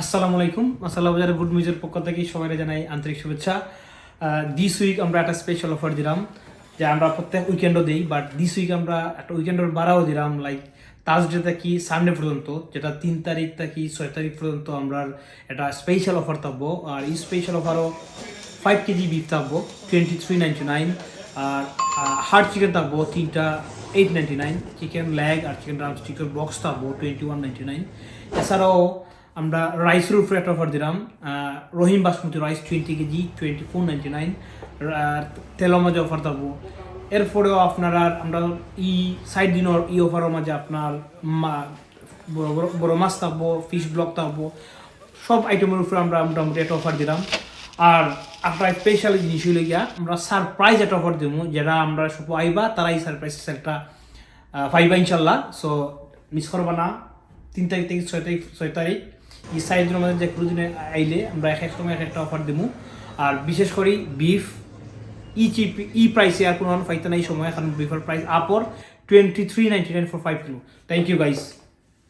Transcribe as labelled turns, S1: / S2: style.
S1: আসসালামু আলাইকুম। মাসাল্লাহ বাজারের গুড মিউজের পক্ষ থেকে সবাই জানাই আন্তরিক শুভেচ্ছা। দিস উইক আমরা একটা স্পেশাল অফার দিলাম, যে আমরা প্রত্যেক উইকেন্ডও দিই বাট দিস উইক আমরা একটা উইকেন্ডের বাড়াও দিলাম লাইক থার্সডে থাকি সানডে পর্যন্ত, যেটা তিন তারিখ থাকি ছয় তারিখ পর্যন্ত আমরা একটা স্পেশাল অফার থাকব। আর এই স্পেশাল অফারও ফাইভ কেজি বিফ থাকব টোয়েন্টি থ্রি নাইনটি নাইন আর হার্ড চিকেন থাকব, তিনটা eight ninety nine chicken leg আর চিকেন রাম চিকেন বক্স থাকব টোয়েন্টি ওয়ান নাইনটি নাইন এছাড়াও আমরা রাইসের উপরে একটা অফার দিলাম Rahim basmati rice twenty KG twenty four ninety nine তেলের মাঝে অফার থাকব এরপরেও আপনারা আমরা ই সাইড দিনের ই অফারের মাঝে আপনার বড় বড় মাছ থাকব ফিশ ব্লক থাকব সব আইটেমের উপরে আমরা মোটামুটি একটা অফার দিলাম। আর আপনার স্পেশাল জিনিস হইলে গিয়া আমরা সারপ্রাইজ একটা অফার দেবো যেটা আমরা সব আইবা, তারাই সারপ্রাইজ একটা পাইবা ইনশাল্লাহ। সো মিস করবা না, তিন তারিখ থেকে ছয় তারিখ ছয় তারিখ, এই সাইড মধ্যে যে কোনো দিনে আইলে আমরা এক এক সময় এক একটা অফার দেবো আর বিশেষ করে বিফ ই চিপ ই প্রাইসে আর কোনো পাইতে নাই, সময় এখন বিফার price আপর twenty three ninety nine four five kilo thank you guys